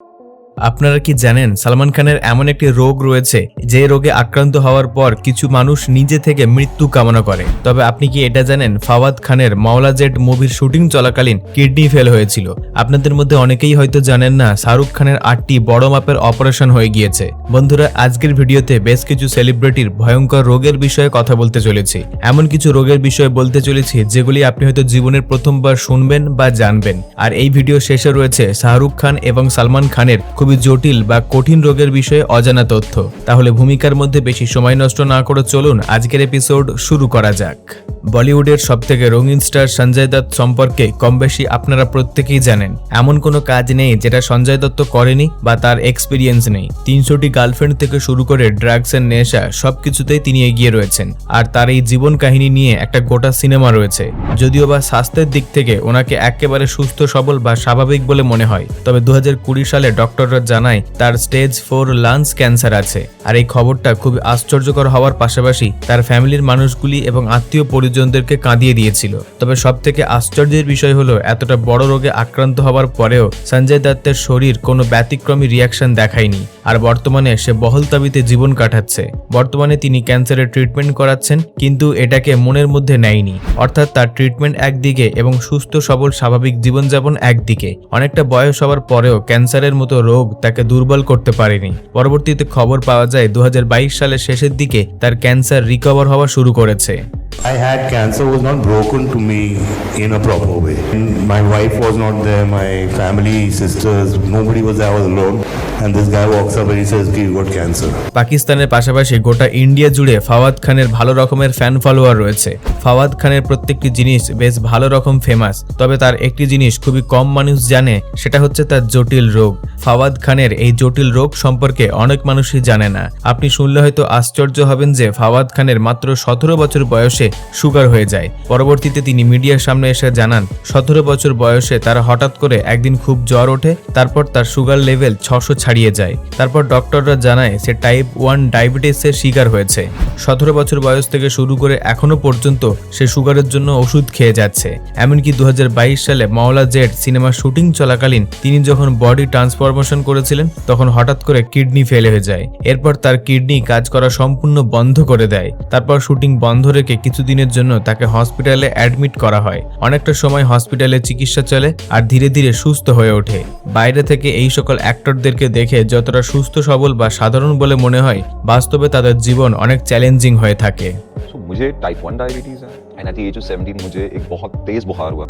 Thank you. আপনারা কি জানেন সালমান খানের এমন একটি রোগ রয়েছে যে রোগে আক্রান্ত হওয়ার পর কিছু মানুষ নিজে থেকে মৃত্যু কামনা করে? তবে আপনি কি এটা জানেন? ফাওয়াদ খানের মাওলা জেট মুভির শুটিং চলাকালীন কিডনি ফেল হয়েছিল। আপনাদের মধ্যে অনেকেই হয়তো জানেন না, শাহরুখ খানের আটটি বড় মাপের অপারেশন হয়ে গিয়েছে। বন্ধুরা, আজকের ভিডিওতে বেশ কিছু সেলিব্রিটির ভয়ঙ্কর রোগের বিষয়ে কথা বলতে চলেছি। এমন কিছু রোগের বিষয়ে বলতে চলেছি যেগুলি আপনি হয়তো জীবনের প্রথমবার শুনবেন বা জানবেন। আর এই ভিডিও শেষে রয়েছে শাহরুখ খান এবং সালমান খানের খুবই জটিল বা কঠিন রোগের বিষয়ে অজানা তথ্য। তাহলে ভূমিকার মধ্যে বেশি সময় নষ্ট না করে চলুন আজকের এপিসোড শুরু করা যাক। বলিউডের সবথেকে রঙিন স্টার সঞ্জয় দত্ত সম্পর্কে কম বেশি আপনারা প্রত্যেকেই জানেন। এমন কোনো কাজ নেই যেটা সঞ্জয় দত্ত করেনি বা তার এক্সপিরিয়েন্স নেই। তিনশোটি গার্লফ্রেন্ড থেকে শুরু করে ড্রাগসের নেশা সবকিছুতেই তিনি এগিয়ে রয়েছেন। আর তার এই জীবন কাহিনী নিয়ে একটা গোটা সিনেমা রয়েছে। যদিও বা স্বাস্থ্যের দিক থেকে ওনাকে একেবারে সুস্থ, সবল বা স্বাভাবিক বলে মনে হয়। তবে দু হাজার কুড়ি সালে ডক্টররা জানায় তার স্টেজ ফোর লাংস ক্যান্সার আছে। আর এই খবরটা খুব আশ্চর্যকর হওয়ার পাশাপাশি তার ফ্যামিলির মানুষগুলি এবং আত্মীয় পরিজনদেরকে কাঁদিয়ে দিয়েছিল। তবে সব থেকে আশ্চর্যের বিষয় হলো, এতটা বড় রোগে আক্রান্ত হওয়ার পরেও সঞ্জয় দত্তের শরীর কোনো ব্যতিক্রমী রিয়াকশন দেখায়নি। আর বর্তমানে সে বহলতাবিতে জীবন কাটাচ্ছে। বর্তমানে তিনি ক্যান্সারের ট্রিটমেন্ট করাচ্ছেন, কিন্তু এটাকে মনের মধ্যে নেয়নি। অর্থাৎ তার ট্রিটমেন্ট একদিকে এবং সুস্থ, সবল, স্বাভাবিক জীবনযাপন একদিকে। অনেকটা বয়স হওয়ার পরেও ক্যান্সারের মতো রোগ তাকে দুর্বল করতে পারেনি। পরবর্তীতে খবর পাওয়া যায়, দু হাজার বাইশ সালের শেষের দিকে তার ক্যান্সার রিকভার হওয়া শুরু করেছে। I had cancer was not broken to me in a proper way. My wife was not there, my family, sisters, nobody was there, I was alone. And this guy walks up and he says, "Okay, you got cancer. পাকিস্তানের পাশাপাশি গোটা India জুড়ে ফাওয়াদ খানের ভালো রকমের fan follower রয়েছে ফাওয়াদ খানের প্রত্যেকটি জিনিস বেশ ভালো রকম ফেমাস তবে তার একটি জিনিস খুবই কম মানুষ জানে সেটা হচ্ছে তার জটিল রোগ ফাওয়াদ খানের এই জটিল রোগ সম্পর্কে অনেক মানুষই জানে না আপনি শুনলে হয়তো আশ্চর্য হবেন যে ফাওয়াদ খানের মাত্র সতেরো বছর বয়সে সুগার হয়ে যায়। পরবর্তীতে তিনি মিডিয়ার সামনে এসে জানান, সতেরো বছর বয়সে তার হঠাৎ করে একদিন খুব জ্বর ওঠে, তারপর তার সুগার লেভেল ছশো ছাড়িয়ে যায়। তারপর ডক্টররা জানায়, সে টাইপ ওয়ান ডায়াবেটিসের শিকার হয়েছে। সতেরো বছর বয়স থেকে শুরু করে এখনও পর্যন্ত সে সুগারের জন্য ওষুধ খেয়ে যাচ্ছে। এমনকি দু হাজার বাইশ সালে মাওলা জেড সিনেমার শুটিং চলাকালীন তিনি যখন বডি ট্রান্সফরমেশন করেছিলেন, তখন হঠাৎ করে কিডনি ফেল হয়ে যায়। এরপর তার কিডনি কাজ করা সম্পূর্ণ বন্ধ করে দেয়। তারপর শুটিং বন্ধ রেখে কিছুদিনের জন্য তাকে হসপিটালে অ্যাডমিট করা হয় অনেকটা সময় হসপিটালে চিকিৎসা চলে আর ধীরে ধীরে সুস্থ হয়ে ওঠে বাইরে থেকে এই সকল অ্যাক্টরদেরকে দেখে যতটা সুস্থ সবল বা সাধারণ বলে মনে হয় বাস্তবে তাদের জীবন অনেক চ্যালেঞ্জিং হয়ে থাকে सो मुझे टाइप वन डायबिटीज़ है and at the age of 17 मुझे एक बहुत तेज़ बुखार हुआ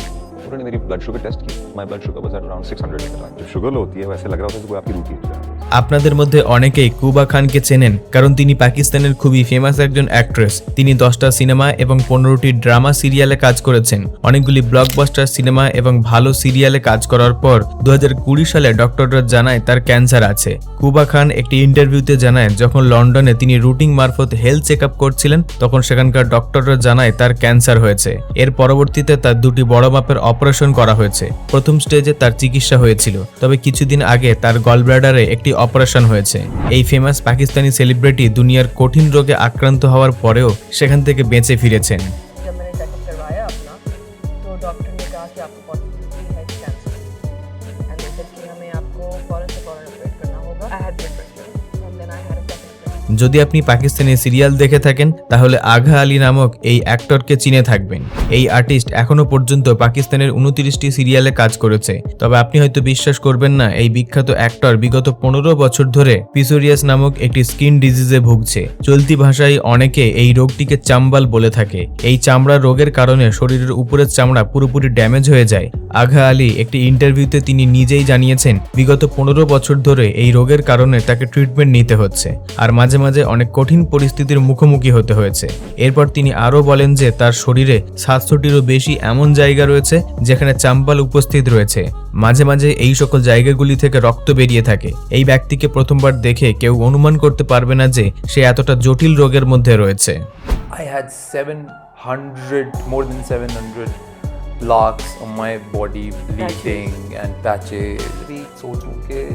उन्होंने मेरी ब्लड शुगर टेस्ट की my blood sugar was at around 600 at the time जब शुगर लो होती है वैसे लग रहा होता है जैसे कोई आपकी रूटी है আপনাদের মধ্যে অনেকেই কুবা খানকে চেনেন, কারণ তিনি পাকিস্তানের খুবই ফেমাস একজন অ্যাক্ট্রেস তিনি দশটা সিনেমা এবং পনেরোটি ড্রামা সিরিয়ালে কাজ করেছেন। অনেকগুলি ব্লকবাস্টার সিনেমা এবং ভালো সিরিয়ালে কাজ করার পর দু হাজার কুড়ি সালে ডক্টররা জানায় তার ক্যান্সার আছে। কুবা খান একটি ইন্টারভিউতে জানায়, যখন লন্ডনে তিনি রুটিন মারফত হেলথ চেক করছিলেন, তখন সেখানকার ডক্টররা জানায় তার ক্যান্সার হয়েছে। এর পরবর্তীতে তার দুটি বড় মাপের অপারেশন করা হয়েছে। প্রথম স্টেজে তার চিকিৎসা হয়েছিল, তবে কিছুদিন আগে তার গলব্লাডারে একটি অপারেশন হয়েছে। এই ফেমাস পাকিস্তানি সেলিব্রিটি দুনিয়ার কঠিন রোগে আক্রান্ত হওয়ার পরেও সেখান থেকে বেঁচে ফিরেছেন। যদি আপনি পাকিস্তানি সিরিয়াল দেখে থাকেন, তাহলে আঘা আলী নামক এই অ্যাক্টরকে চিনে থাকবেন। এই আর্টিস্ট এখনও পর্যন্ত পাকিস্তানের উনত্রিশটি সিরিয়ালে কাজ করেছে। তবে আপনি হয়তো বিশ্বাস করবেন না, এই বিখ্যাত অ্যাক্টর বিগত পনেরো বছর ধরে পিসোরিয়াস নামক একটি স্কিন ডিজিজে ভুগছে। চলতি ভাষায় অনেকে এই রোগটিকে চাম্বাল বলে থাকে। এই চামড়া রোগের কারণে শরীরের উপরের চামড়া পুরোপুরি ড্যামেজ হয়ে যায়। আঘা আলী একটি ইন্টারভিউতে তিনি নিজেই জানিয়েছেন, বিগত পনেরো বছর ধরে এই রোগের কারণে তাকে ট্রিটমেন্ট নিতে হচ্ছে। আর মাঝে মাঝে মাঝে অনেক কঠিন পরিস্থিতির মুখোমুখি হতে হয়েছে এরপর তিনি আরও বলেন যে তার শরীরে সাতশোটিরও বেশি এমন জায়গা রয়েছে যেখানে চাম্পাল উপস্থিত রয়েছে মাঝে মাঝে এই সকল জায়গাগুলি থেকে রক্ত বেরিয়ে থাকে এই ব্যক্তিকে প্রথমবার দেখে কেউ অনুমান করতে পারবে না যে সে এতটা জটিল রোগের মধ্যে রয়েছে I had 700, more than 700 lux on my body bleeding patches. and patches. So it's okay.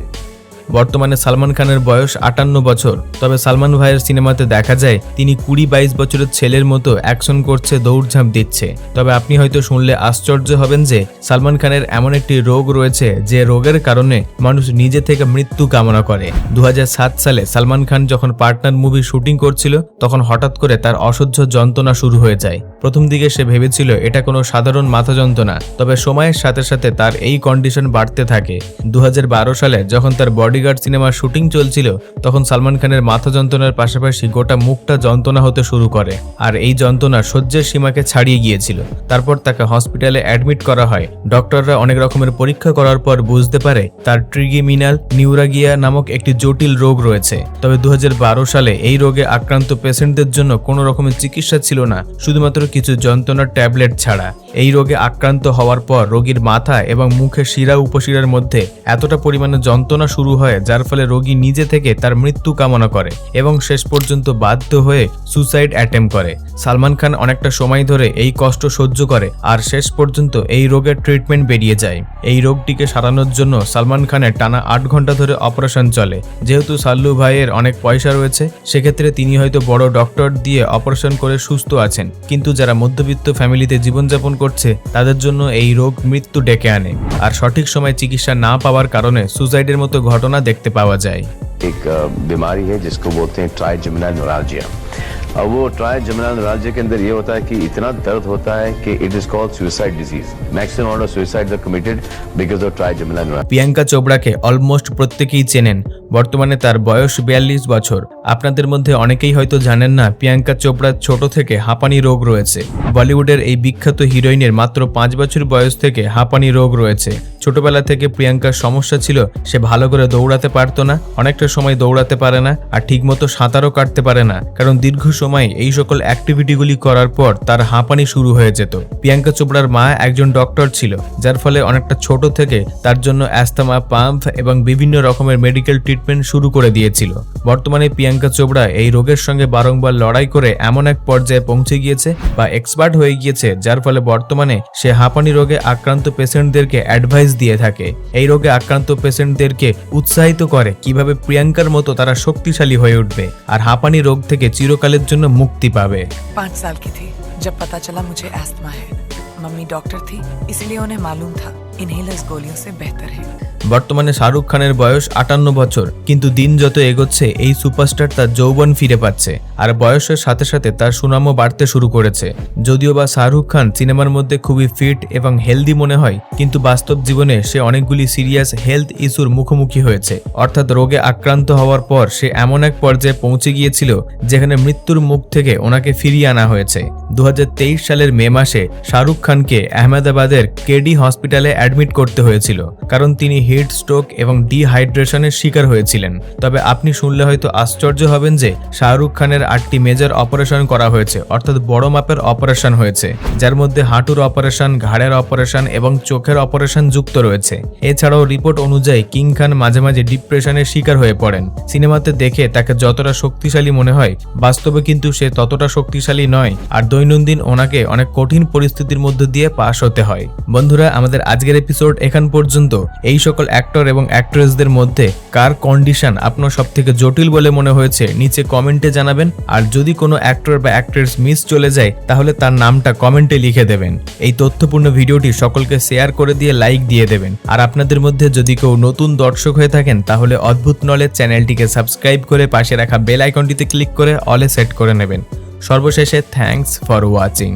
বর্তমানে সালমান খানের বয়স আটান্ন বছর। তবে সালমান ভাইয়ের সিনেমাতে দেখা যায়, তিনি কুড়ি বাইশ বছরের ছেলের মতো অ্যাকশন করছে, দৌড়ঝাঁপ দিচ্ছে। তবে আপনি হয়তো শুনলে আশ্চর্য হবেন যে, সালমান খানের এমন একটি রোগ রয়েছে যে রোগের কারণে মানুষ নিজে থেকে মৃত্যু কামনা করে। দু হাজার সাত সালে সালমান খান যখন পার্টনার মুভি শুটিং করছিল, তখন হঠাৎ করে তার অসহ্য যন্ত্রণা শুরু হয়ে যায়। প্রথম দিকে সে ভেবেছিল, এটা কোনো সাধারণ মাথা যন্ত্রণা। তবে সময়ের সাথে সাথে তার এই কন্ডিশন বাড়তে থাকে। দু হাজার বারো সালে যখন তার বডিগার্ড সিনেমার শুটিং চলছিল, তখন সালমান খানের মাথা যন্ত্রণার পাশাপাশি গোটা মুখটা যন্ত্রণা হতে শুরু করে। আর এই যন্ত্রণা সহ্যের সীমাকে ছাড়িয়ে গিয়েছিল। তারপর তাকে হসপিটালে অ্যাডমিট করা হয়। ডক্টররা অনেক রকমের পরীক্ষা করার পর বুঝতে পারে, তার ট্রিগিমিনাল নিউরাগিয়া নামক একটি জটিল রোগ রয়েছে। তবে দুই হাজার বারো সালে এই রোগে আক্রান্ত পেশেন্টদের জন্য কোনো রকমের চিকিৎসা ছিল না, শুধুমাত্র কিছু যন্ত্রণার ট্যাবলেট ছাড়া। এই রোগে আক্রান্ত হওয়ার পর রোগীর মাথা এবং মুখে শিরা উপশিরার মধ্যে এতটা পরিমাণে যন্ত্রণা শুরু হয় যার ফলে রোগী নিজে থেকে তার মৃত্যু কামনা করে এবং শেষ পর্যন্ত বাধ্য হয়ে সুসাইড অ্যাটেম্প করে। সালমান খান অনেকটা সময় ধরে এই কষ্ট সহ্য করে, আর শেষ পর্যন্ত এই রোগের ট্রিটমেন্ট বেরিয়ে যায়। এই রোগটিকে সারানোর জন্য সালমান খানের টানা আট ঘণ্টা ধরে অপারেশন চলে। যেহেতু সাল্লু ভাইয়ের অনেক পয়সা রয়েছে, সেক্ষেত্রে তিনি হয়তো বড় ডক্টর দিয়ে অপারেশন করে সুস্থ আছেন। কিন্তু যারা মধ্যবিত্ত ফ্যামিলিতে জীবনযাপন করছে, তাদের জন্য এই রোগ মৃত্যু ডেকে আনে। আর সঠিক সময় চিকিৎসা না পাওয়ার কারণে সুসাইডের মতো ঘটনা দেখতে পাওয়া যায়। এক বিমারি হ্যাঁ জিসকো বলতে হ্যাঁ ট্রাইজেমিনাল নোরালজিয়া अब वो ट्राइजेमिनल नोरालजिया के अंदर ये होता है कि इतना दर्द होता है कि it is called suicide disease maximum of suicide are committed because of trigeminal Priyanka চোপড়াকে almost প্রত্যেকেই চেনেন বর্তমানে তার বয়স বিয়াল্লিশ বছর আপনাদের মধ্যে অনেকেই হয়তো জানেন না প্রিয়াঙ্কা চোপড়ার ছোট থেকে হাঁপানি রোগ রয়েছে বলিউডের এই বিখ্যাত হিরোইনের মাত্র পাঁচ বছর বয়স থেকে হাঁপানি রোগ রয়েছে ছোটবেলা থেকে প্রিয়াঙ্কার সমস্যা ছিল, সে ভালো করে দৌড়াতে পারতো না, অনেকটা সময় দৌড়াতে পারে না আর ঠিকমতো সাঁতারও কাটতে পারে না। কারণ দীর্ঘ সময় এই সকল অ্যাক্টিভিটিগুলি করার পর তার হাঁপানি শুরু হয়ে যেত। প্রিয়াঙ্কা চোপড়ার মা একজন ডক্টর ছিল, যার ফলে অনেকটা ছোট থেকে তার জন্য অ্যাস্থামা, পাম্প এবং বিভিন্ন রকমের মেডিকেল ট্রিটমেন্ট শুরু করে দিয়েছিল। বর্তমানে প্রিয়াঙ্কা চোপড়া এই রোগের সঙ্গে বারংবার লড়াই করে এমন এক পর্যায়ে পৌঁছে গিয়েছে বা এক্সপার্ট হয়ে গিয়েছে, যার ফলে বর্তমানে সে হাঁপানি রোগে আক্রান্ত পেশেন্টদেরকে অ্যাডভাইস দিয়ে থাকে এই রোগে আক্রান্ত পেশেন্টদেরকে উৎসাহিত করে কিভাবে প্রিয়াঙ্কার মতো তারা শক্তিশালী হয়ে উঠবে আর হাঁপানি রোগ থেকে চিরকালের জন্য মুক্তি পাবে पाँच साल की थी जब पता चला मुझे एस्थमा है मम्मी डॉक्टर थी इसीलिए उन्हें मालूम था इनहेलर्स गोलियों से बेहतर है বর্তমানে শাহরুখ খানের বয়স আটান্ন বছর কিন্তু দিন যত এগোচ্ছে এই সুপারস্টার তার যৌবন ফিরে পাচ্ছে আর বয়সের সাথে সাথে তার সুনামও বাড়তে শুরু করেছে যদিও বা শাহরুখ খান সিনেমার মধ্যে খুবই ফিট এবং হেলদি মনে হয় কিন্তু বাস্তব জীবনে সে অনেকগুলি সিরিয়াস হেলথ ইস্যুর মুখোমুখি হয়েছে অর্থাৎ রোগে আক্রান্ত হওয়ার পর সে এমন এক পর্যায়ে পৌঁছে গিয়েছিল যেখানে মৃত্যুর মুখ থেকে ওনাকে ফিরিয়ে আনা হয়েছে দু সালের মে মাসে শাহরুখ খানকে আহমেদাবাদের কেডি হসপিটালে অ্যাডমিট করতে হয়েছিল, কারণ তিনি হিট স্ট্রোক এবং ডিহাইড্রেশনের শিকার হয়েছিলেন। তবে আপনি শুনলে হয়তো আশ্চর্য হবেন যে শাহরুখ খানের আটটি মেজর অপারেশন করা হয়েছে, অর্থাৎ বড় মাপের অপারেশন হয়েছে, যার মধ্যে হাঁটুর অপারেশন, ঘাড়ের অপারেশন এবং চোখের অপারেশন যুক্ত রয়েছে। এছাড়াও রিপোর্ট অনুযায়ী কিং খান মাঝে মাঝে ডিপ্রেশনের শিকার হয়ে পড়েন। সিনেমাতে দেখে তাকে যতটা শক্তিশালী মনে হয়, বাস্তবে কিন্তু সে ততটা শক্তিশালী নয়, আর দৈনন্দিন ওনাকে অনেক কঠিন পরিস্থিতির মধ্যে দিয়ে পাশ হতে হয়। বন্ধুরা, আমাদের আজকের এপিসোড এখান পর্যন্ত। এই সকল অ্যাক্টর এবং অ্যাক্ট্রেসদের মধ্যে কার কন্ডিশন আপনার সব থেকে জটিল বলে মনে হয়েছে, নিচে কমেন্টে জানাবেন। আর যদি কোনো অ্যাক্টর বা অ্যাক্ট্রেস মিস চলে যায়, তাহলে তার নামটা কমেন্টে লিখে দেবেন। এই তথ্যপূর্ণ ভিডিওটি সকলকে শেয়ার করে দিয়ে লাইক দিয়ে দেবেন। আর আপনাদের মধ্যে যদি কেউ নতুন দর্শক হয়ে থাকেন, তাহলে অদ্ভুত নলেজ চ্যানেলটিকে সাবস্ক্রাইব করে পাশে রাখা বেল আইকনটিতে ক্লিক করে অলে সেট করে নেবেন। সর্বশেষে থ্যাঙ্কস ফর ওয়াচিং